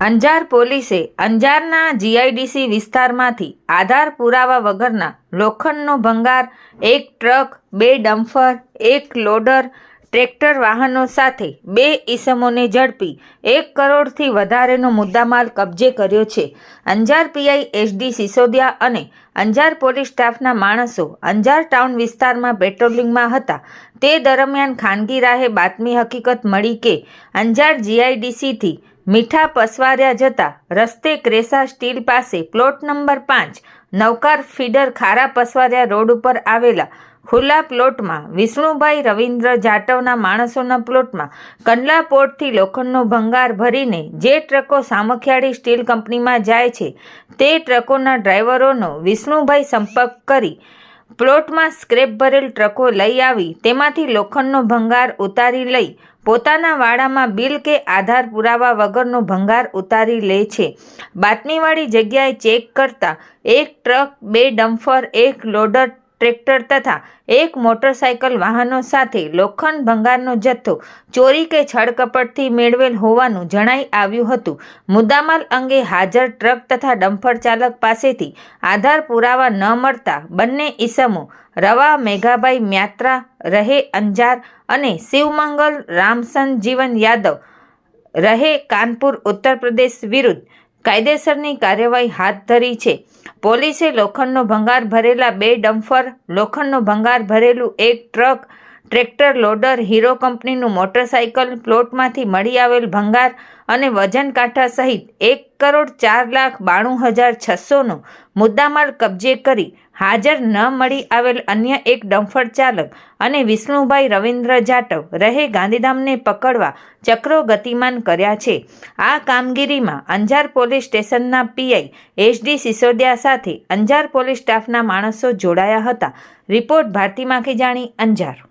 અંજાર પોલીસે અંજારના જીઆઈડીસી વિસ્તારમાંથી આધાર પુરાવા વગરના લોખંડનો ભંગાર, એક ટ્રક, બે ડમ્ફર, એક લોડર, ટ્રેક્ટર વાહનો સાથે બે ઈસમોને ઝડપી, એક કરોડથી વધારેનો મુદ્દામાલ કબજે કર્યો છે. અંજાર પીઆઈ એચડી સિસોદિયા અને અંજાર પોલીસ સ્ટાફના માણસો અંજાર ટાઉન વિસ્તારમાં પેટ્રોલિંગમાં હતા. તે દરમિયાન ખાનગી રાહે બાતમી હકીકત મળી કે અંજાર જીઆઈડીસીથી મીઠા પસવાર્યા જતા રસ્તે ક્રેસા સ્ટીલ પાસે પ્લોટ નંબર પાંચ નવકાર ફીડર ખારા પસવાર્યા રોડ ઉપર આવેલા ખુલ્લા પ્લોટમાં વિષ્ણુભાઈ રવિન્દ્ર જાટવના માણસોના પ્લોટમાં કંડલા પોર્ટથી લોખંડનો ભંગાર ભરીને જે ટ્રકો સામખિયાળી સ્ટીલ કંપનીમાં જાય છે તે ટ્રકોના ડ્રાઈવરોનો વિષ્ણુભાઈ સંપર્ક કરી પ્લોટમાં સ્ક્રેપ ભરેલ ટ્રકો લઈ આવી. તેમાંથી લોખંડનો ભંગાર ઉતારી લઈ પોતાના વાડામાં બિલ કે આધાર પુરાવા વગરનો ભંગાર ઉતારી લે છે. બાતમીવાળી જગ્યાએ ચેક કરતા એક ટ્રક, બે ડમ્ફર, એક લોડર ટ્રેક્ટર તથા એક મોટરસાયકલ વાહનો સાથે લોખંડ ભંગારનો જથ્થો ચોરી કે છળકપટથી મેળવેલ હોવાનું જણાઈ આવ્યું હતું. મુદ્દામાલ અંગે હાજર ટ્રક તથા ડમ્ફર ચાલક પાસેથી આધાર પુરાવા ન મળતા બંને ઈસમો રવા, મેઘાભાઈ મ્યાત્રા, રહે અંજાર અને શિવમંગલ રામસન જીવન યાદવ, રહે કાનપુર, ઉત્તર પ્રદેશ વિરુદ્ધ કાયદેસરની કાર્યવાહી હાથ ધરી છે. પોલીસે લોખંડનો ભંગાર ભરેલા બે ડમ્ફર, લોખંડનો ભંગાર ભરેલું એક ટ્રક ટ્રેક્ટર લોડર હીરો કંપનીનું મોટરસાયકલ પ્લોટમાંથી મળી આવેલ ભંગાર અને વજન કાંઠા સહિત એક કરોડ ચાર લાખ બાણું હજાર છસોનો મુદ્દામાલ કબજે કરી હાજર ન મળી આવેલ અન્ય એક ડમ્ફર ચાલક અને વિષ્ણુભાઈ રવિન્દ્ર જાટવ રહે ગાંધીધામને પકડવા ચક્રો ગતિમાન કર્યા છે. આ કામગીરીમાં અંજાર પોલીસ સ્ટેશનના પીઆઈ એચડી સિસોદિયા સાથે અંજાર પોલીસ સ્ટાફના માણસો જોડાયા હતા. રિપોર્ટ ભારતી માખીજાણી અંજાર.